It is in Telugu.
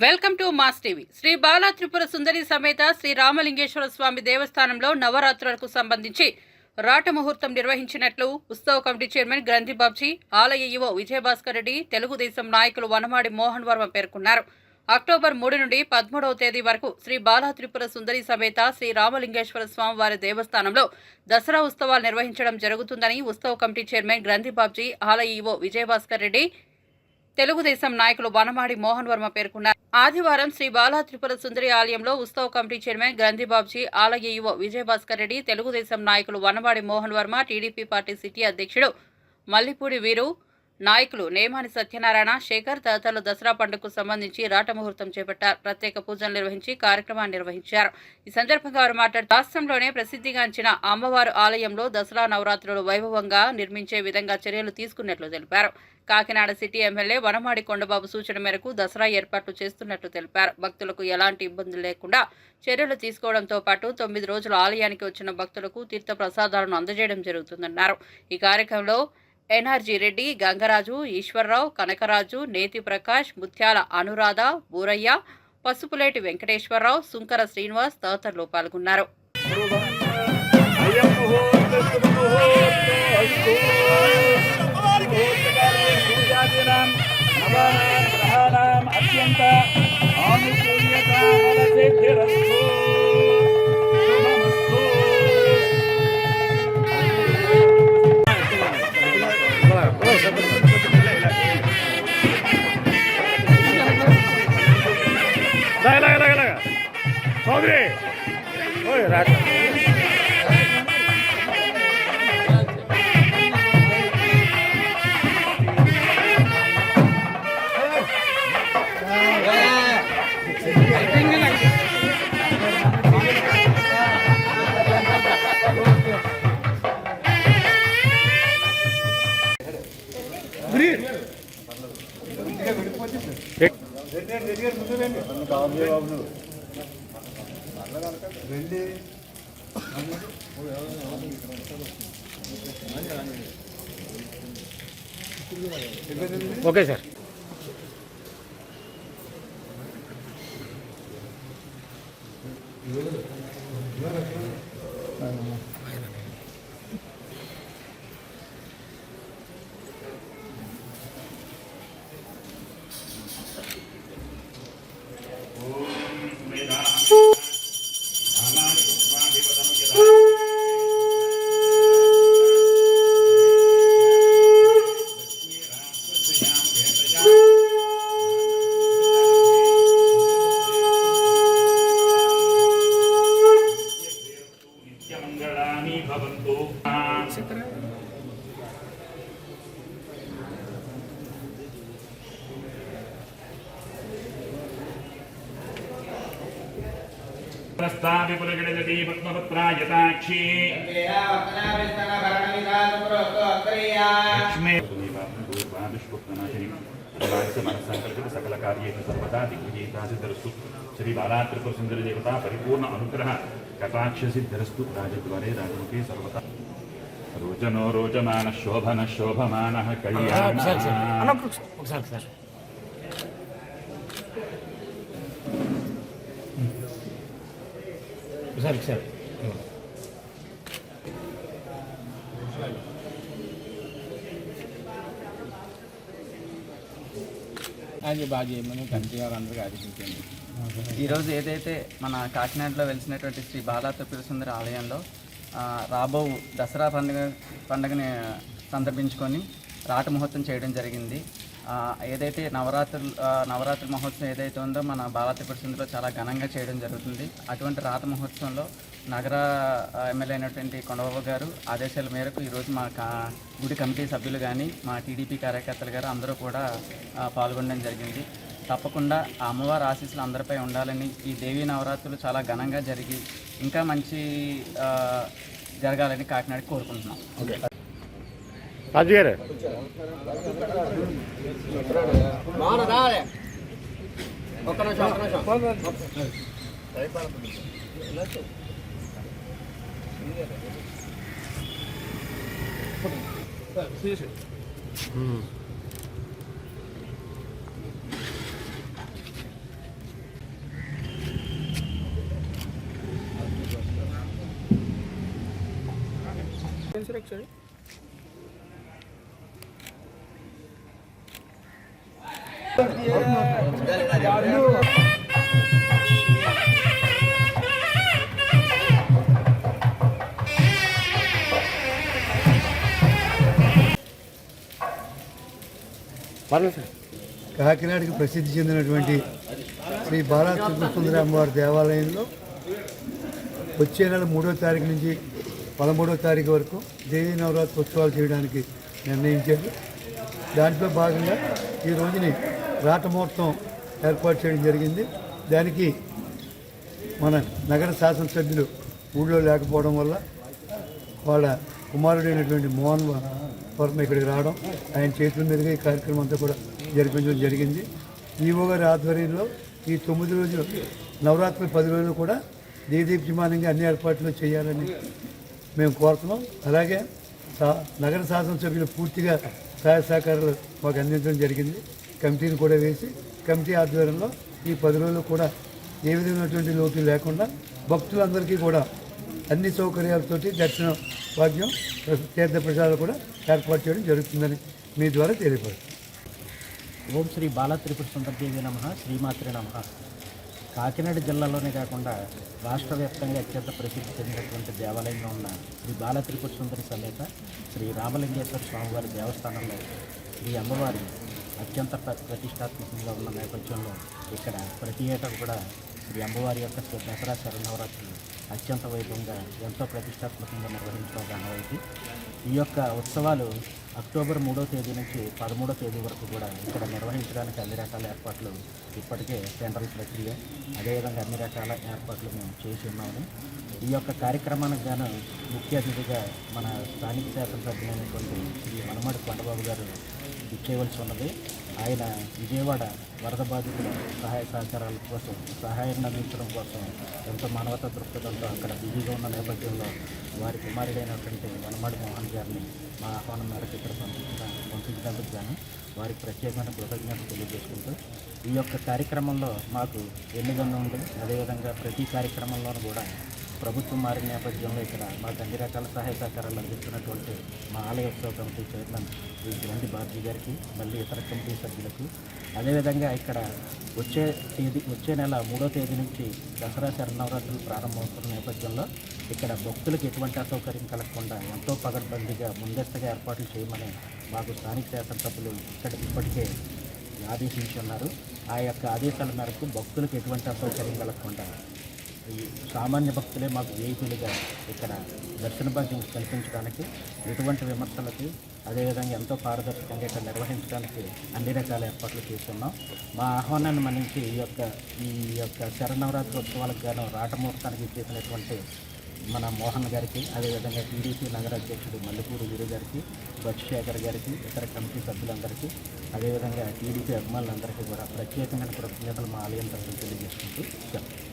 Welcome to mass TV. Sri Bala Tripura Sundari సమేత శ్రీ రామలింగేశ్వర స్వామి దేవస్థానంలో నవరాత్రులకు సంబంధించి రాట ముహూర్తం నిర్వహించినట్లు ఉత్సవ కమిటీ చైర్మన్ గ్రంథి బాబ్జీ ఆలయ ఈవో విజయభాస్కర్ రెడ్డి తెలుగుదేశం నాయకులు వనమాడి మోహన్ వర్మ పేర్కొన్నారు. అక్టోబర్ మూడు నుండి పదమూడవ తేదీ వరకు శ్రీ బాలా త్రిపుర సుందరి సమేత శ్రీ రామలింగేశ్వర స్వామి వారి దేవస్థానంలో దసరా ఉత్సవాలు నిర్వహించడం జరుగుతుందని ఉత్సవ కమిటీ చైర్మన్ గ్రంథి బాబ్జీ ఆలయ ఈవో విజయభాస్కర్ రెడ్డి తెలుగుదేశం నాయకులు వనమాడి మోహన్ వర్మ పేర్కొన్నారు. ఆదివారం శ్రీ బాలా త్రిపుర సుందరి ఆలయంలో ఉత్సవ కమిటీ చైర్మన్ గ్రంథిబాబ్జీ ఆలయ యువ విజయభాస్కర్ రెడ్డి తెలుగుదేశం నాయకులు Vanamadi Mohan Varma TDP party city అధ్యక్షుడు మల్లిపూడి వీరు నాయకులు నేమాని సత్యనారాయణ శేఖర్ తదితరులు దసరా పండుగకు సంబంధించి రాట ముహూర్తం చేపట్టారు. ప్రత్యేక పూజలు నిర్వహించి కార్యక్రమాన్ని నిర్వహించారు. ఈ సందర్భంగా వారు మాట్లాడుతూ రాష్ట్రంలోనే ప్రసిద్ధిగాంచిన అమ్మవారు ఆలయంలో దసరా నవరాత్రులు వైభవంగా నిర్మించే విధంగా చర్యలు తీసుకున్నట్లు తెలిపారు. కాకినాడ సిటీ ఎమ్మెల్యే వనమాడి కొండబాబు సూచన మేరకు దసరా ఏర్పాట్లు చేస్తున్నట్లు తెలిపారు. భక్తులకు ఎలాంటి ఇబ్బందులు లేకుండా చర్యలు తీసుకోవడంతో పాటు తొమ్మిది రోజులు ఆలయానికి వచ్చిన భక్తులకు తీర్థ ప్రసాదాలను అందజేయడం జరుగుతుందన్నారు. ఈ కార్యక్రమంలో ఎన్ఆర్జీ రెడ్డి గంగరాజు ఈశ్వరరావు కనకరాజు నేతి ప్రకాష్ ముత్యాల అనురాధ బూరయ్య పసుపులేటి వెంకటేశ్వరరావు సుంకర శ్రీనివాస్ తదితరులు పాల్గొన్నారు. రాదు దగ్గర దగ్గర ముందు రండి బాబు బాబు వెళ్ళి ఓకే సార్. प्रस्ताविपुलगणजती पद्मपत्रायताक्षी सकल कार्य सर्वदा दिग्विजेता सिद्धरस्तु श्री बाला त्रिपुर सुंदर देवता परिपूर्ण अनुग्रह कटाक्ष सिद्धरस्तु राजद्वारे राजमुखे सर्वदा रोचनो रोचमान शोभन शोभमान कल्याण। ఒకసారి సార్. ఒకసారి ఒకసారి అది బాగా చేయమని కంటి వారందరికీ ఆదేశించండి ఈరోజు ఏదైతే మన కాకినాడలో వెలిసినటువంటి శ్రీ బాలా త్రిపుర సుందరి ఆలయంలో రాబో దసరా పండుగ పండుగని సందర్భించుకొని రాట ముహూర్తం చేయడం జరిగింది. ఏదైతే నవరాత్రులు నవరాత్రి మహోత్సవం ఏదైతే ఉందో మన బాలా పరిస్థితిలో చాలా ఘనంగా చేయడం జరుగుతుంది. అటువంటి రాత మహోత్సవంలో నగర ఎమ్మెల్యే అయినటువంటి కొండబాబు గారు ఆదేశాల మేరకు ఈరోజు మా కా గుడి కమిటీ సభ్యులు కానీ మా టీడీపీ కార్యకర్తలు గారు అందరూ కూడా పాల్గొనడం జరిగింది. తప్పకుండా ఆ అమ్మవారి ఆశీస్సులు అందరిపై ఉండాలని ఈ దేవీ నవరాత్రులు చాలా ఘనంగా జరిగి ఇంకా మంచి జరగాలని కాకినాడ కోరుకుంటున్నాం. రాజు గారు. ఒక్క నిమిషం ఒక్క నిమిషం. ఇన్సూరెన్స్ కాకినాడకి ప్రసిద్ధి చెందినటువంటి శ్రీ బాలా త్రిపురసుందరి అమ్మవారి దేవాలయంలో వచ్చే నెల మూడో తారీఖు నుంచి పదమూడో తారీఖు వరకు దేవీ నవరాత్రి ఉత్సవాలు చేయడానికి నిర్ణయించారు. దాంట్లో భాగంగా ఈ రోజుని రాటమూర్తం ఏర్పాటు చేయడం జరిగింది. దానికి మన నగర శాసనసభ్యులు ఊళ్ళో లేకపోవడం వల్ల వాళ్ళ కుమారుడైనటువంటి మోహన్ వర్మ ఇక్కడికి రావడం ఆయన చేతుల మీదుగా ఈ కార్యక్రమం అంతా కూడా జరిపించడం జరిగింది. ఈవో గారి ఆధ్వర్యంలో ఈ తొమ్మిది రోజులు నవరాత్రి పది రోజులు కూడా దీదీప్యమానంగా అన్ని ఏర్పాట్లు చేయాలని మేము కోరుతున్నాం. అలాగే సా- నగర శాసనసభ్యులు పూర్తిగా సహాయ సహకారాలు మాకు అందించడం జరిగింది. కమిటీని కూడా వేసి కమిటీ ఆధ్వర్యంలో ఈ పది రోజులు కూడా ఏ విధమైనటువంటి లోటు లేకుండా భక్తులందరికీ కూడా అన్ని సౌకర్యాలతోటి దర్శన భాగ్యం తీర్థ ప్రసాదాలు కూడా ఏర్పాటు చేయడం జరుగుతుందని మీ ద్వారా తెలియపడుతుంది ఓం శ్రీ బాల త్రిపుర సుందరదేవి నమ శ్రీమాత్రి నమ. కాకినాడ జిల్లాలోనే కాకుండా రాష్ట్ర వ్యాప్తంగా అత్యంత ప్రసిద్ధి చెందినటువంటి దేవాలయంలో ఉన్న శ్రీ బాల త్రిపుర సుందరి సమేత శ్రీ రామలింగేశ్వర స్వామివారి దేవస్థానంలో శ్రీ అమ్మవారి అత్యంత ప్రతిష్టాత్మకంగా ఉన్న నేపథ్యంలో ఇక్కడ ప్రతి ఏటా కూడా శ్రీ అమ్మవారి యొక్క శ్రీ దసరా శరణవరాత్రులు అత్యంత వైభవంగా ఎంతో ప్రతిష్టాత్మకంగా నిర్వహించడం ఈ యొక్క ఉత్సవాలు అక్టోబర్ మూడో తేదీ నుంచి పదమూడో తేదీ వరకు కూడా ఇక్కడ నిర్వహించడానికి అన్ని రకాల ఏర్పాట్లు ఇప్పటికే టెండర్ల ప్రక్రియ. అదేవిధంగా అన్ని రకాల ఏర్పాట్లు మేము చేసి ఉన్నాము. ఈ యొక్క కార్యక్రమానికి గాను ముఖ్య అతిథిగా మన స్థానిక శాసనసభ్యులైనటువంటి శ్రీ మనమడి కొండబాబు గారు ఇచ్చేయవలసి ఉన్నది. ఆయన విజయవాడ వరద బాధితుల సహాయ సహకారాల కోసం సహాయాన్ని అందించడం కోసం ఎంతో మానవతా దృక్పథంతో అక్కడ బిజీగా ఉన్న నేపథ్యంలో వారి కుమారుడైనటువంటి వనమాడి మోహన్ గారిని మా ఆహ్వానం మేరకు ఇక్కడ పంపించడం పంపించినందుకు గాను వారికి ప్రత్యేకమైన కృతజ్ఞతలు తెలియజేసుకుంటూ ఈ యొక్క కార్యక్రమంలో మాకు ఎన్నికగా ఉంది అదేవిధంగా ప్రతి కార్యక్రమంలోనూ కూడా ప్రభుత్వం మారిన నేపథ్యంలో ఇక్కడ మాకు అన్ని రకాల సహాయ సహకారాలు అందిస్తున్నటువంటి మా ఆలయ ఉత్సవ కమిటీ చైర్మన్ శ్రీ గ్రంథి బాబ్జీ గారికి మళ్ళీ ఇతర కమిటీ సభ్యులకు. అదేవిధంగా ఇక్కడ వచ్చే తేదీ వచ్చే నెల మూడో తేదీ నుంచి దసరా శరణవరాత్రులు ప్రారంభమవుతున్న నేపథ్యంలో ఇక్కడ భక్తులకు ఎటువంటి అసౌకర్యం కలగకుండా ఎంతో పగడ్బందీగా ముందస్తుగా ఏర్పాట్లు చేయమని మాకు స్థానిక శాసనసభ్యులు ఇక్కడ ఇప్పటికే ఆదేశించి ఉన్నారు ఆ యొక్క ఆదేశాల మేరకు భక్తులకు ఎటువంటి అసౌకర్యం కలగకుండా ఈ సామాన్య భక్తులే మాకు వేయికలుగా ఇక్కడ దర్శన భాగ్యం కల్పించడానికి ఎటువంటి విమర్శలకి అదేవిధంగా ఎంతో పారదర్శకంగా ఇక్కడ నిర్వహించడానికి అన్ని రకాల ఏర్పాట్లు చేస్తున్నాం. మా ఆహ్వానాన్ని మన్నించి ఈ యొక్క ఈ యొక్క శరణవరాత్రి ఉత్సవాలకు గాను రాటముహూర్తానికి చేసినటువంటి మన మోహన్ గారికి అదేవిధంగా టీడీపీ నగర అధ్యక్షుడు మల్లెపూడి వీరు గారికి బచ్చిశేఖర్ గారికి ఇతర కమిటీ సభ్యులందరికీ అదేవిధంగా టీడీపీ అభిమానులందరికీ కూడా ప్రత్యేకమైన కృతజ్ఞతలు మా ఆలయం తరఫున తెలియజేసుకుంటూ చెప్తాను